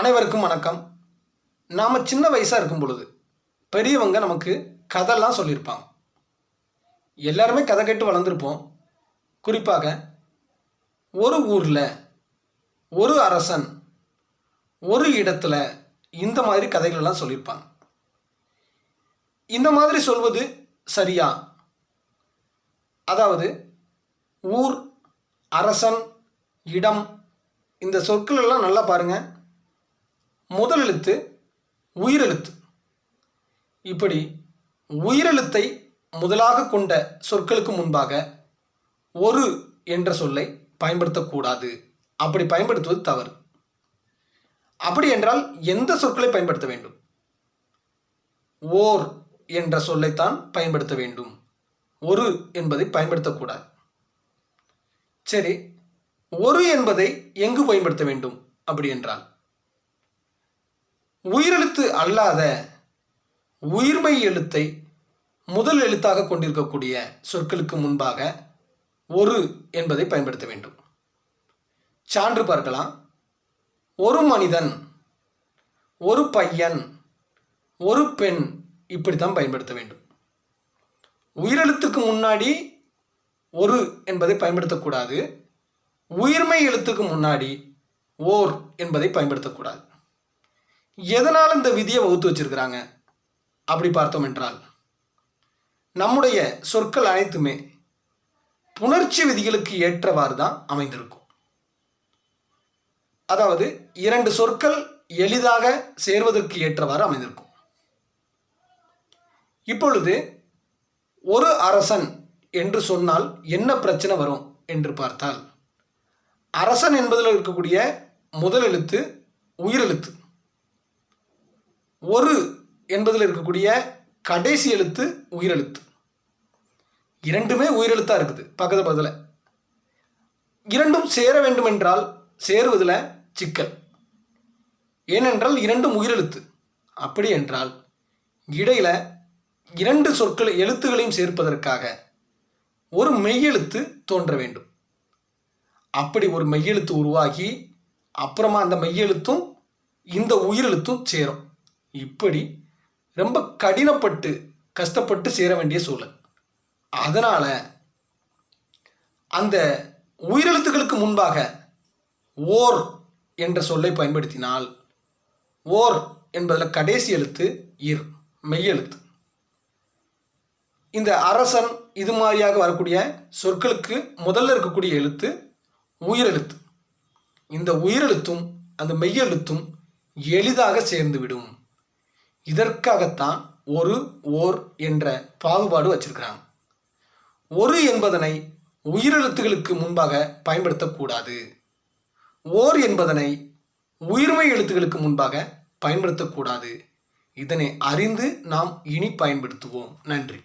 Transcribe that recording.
அனைவருக்கும் வணக்கம். நாம் சின்ன வயசாக இருக்கும் பொழுது பெரியவங்க நமக்கு கதைலாம் சொல்லியிருப்பாங்க. எல்லாருமே கதை கேட்டு வளர்ந்துருப்போம். குறிப்பாக ஒரு ஊரில் ஒரு அரசன் ஒரு இடத்துல இந்த மாதிரி கதைகளெல்லாம் சொல்லியிருப்பாங்க. இந்த மாதிரி சொல்வது சரியா? அதாவது ஊர் அரசன் இடம் இந்த சொற்கள் எல்லாம் நல்லா பாருங்கள் முதல் எழுத்து உயிரெழுத்து. இப்படி உயிரெழுத்தை முதலாக கொண்ட சொற்களுக்கு முன்பாக ஒரு என்ற சொல்லை பயன்படுத்தக்கூடாது. அப்படி பயன்படுத்துவது தவறு. அப்படி என்றால் எந்த சொற்களை பயன்படுத்த வேண்டும்? ஓர் என்ற சொல்லைத்தான் பயன்படுத்த வேண்டும். ஒரு என்பதை பயன்படுத்தக்கூடாது. சரி ஒரு என்பதை எங்கு பயன்படுத்த வேண்டும்? அப்படி என்றால் உயிரெழுத்து அல்லாத உயிர்மை எழுத்தை முதல் எழுத்தாக கொண்டிருக்கக்கூடிய சொற்களுக்கு முன்பாக ஒரு என்பதை பயன்படுத்த வேண்டும். சான்று பார்க்கலாம். ஒரு மனிதன் ஒரு பையன் ஒரு பெண் இப்படித்தான் பயன்படுத்த வேண்டும். உயிரெழுத்துக்கு முன்னாடி ஒரு என்பதை பயன்படுத்தக்கூடாது. உயிர்மை எழுத்துக்கு முன்னாடி ஓர் என்பதை பயன்படுத்தக்கூடாது. எதனால் இந்த விதியை வகுத்து வச்சிருக்கிறாங்க? அப்படி பார்த்தோம் என்றால் நம்முடைய சொற்கள் அனைத்துமே புணர்ச்சி விதிகளுக்கு ஏற்றவாறு தான் அமைந்திருக்கும். அதாவது இரண்டு சொற்கள் எளிதாக சேர்வதற்கு ஏற்றவாறு அமைந்திருக்கும். இப்பொழுது ஒரு அரசன் என்று சொன்னால் என்ன பிரச்சனை வரும் என்று பார்த்தால் அரசன் என்பதில் இருக்கக்கூடிய முதல் எழுத்து உயிரெழுத்து. ஒரு என்பதில் இருக்கக்கூடிய கடைசி எழுத்து உயிரெழுத்து. இரண்டுமே உயிரெழுத்தாக இருக்குது பக்கத்து பக்கத்தில். இரண்டும் சேர வேண்டும் என்றால் சேருவதில் சிக்கல். ஏனென்றால் இரண்டும் உயிரெழுத்து. அப்படி என்றால் இடையில் இரண்டு சொற்கள் எழுத்துகளையும் சேர்ப்பதற்காக ஒரு மெய்யெழுத்து தோன்ற வேண்டும். அப்படி ஒரு மெய்யெழுத்து உருவாகி அப்புறமா அந்த மெய்யெழுத்தும் இந்த உயிரெழுத்தும் சேரும். இப்படி ரொம்ப கடினப்பட்டு கஷ்டப்பட்டு சேர வேண்டிய சூழல். அதனால் அந்த உயிரெழுத்துக்களுக்கு முன்பாக ஓர் என்ற சொல்லை பயன்படுத்தினால் ஓர் என்பதில் கடைசி எழுத்து இர் மெய்யெழுத்து இந்த அரசன் இது மாதிரியாக வரக்கூடிய சொற்களுக்கு முதல்ல இருக்கக்கூடிய எழுத்து உயிரெழுத்து. இந்த உயிரெழுத்தும் அந்த மெய்யெழுத்தும் எளிதாக சேர்ந்துவிடும். இதற்காகத்தான் ஒரு ஓர் என்ற பாகுபாடு வச்சிருக்கிறாங்க. ஒரு என்பதனை உயிரெழுத்துகளுக்கு முன்பாக பயன்படுத்தக்கூடாது. ஓர் என்பதனை உயிர்மை எழுத்துகளுக்கு முன்பாக பயன்படுத்தக்கூடாது. இதனை அறிந்து நாம் இனி பயன்படுத்துவோம். நன்றி.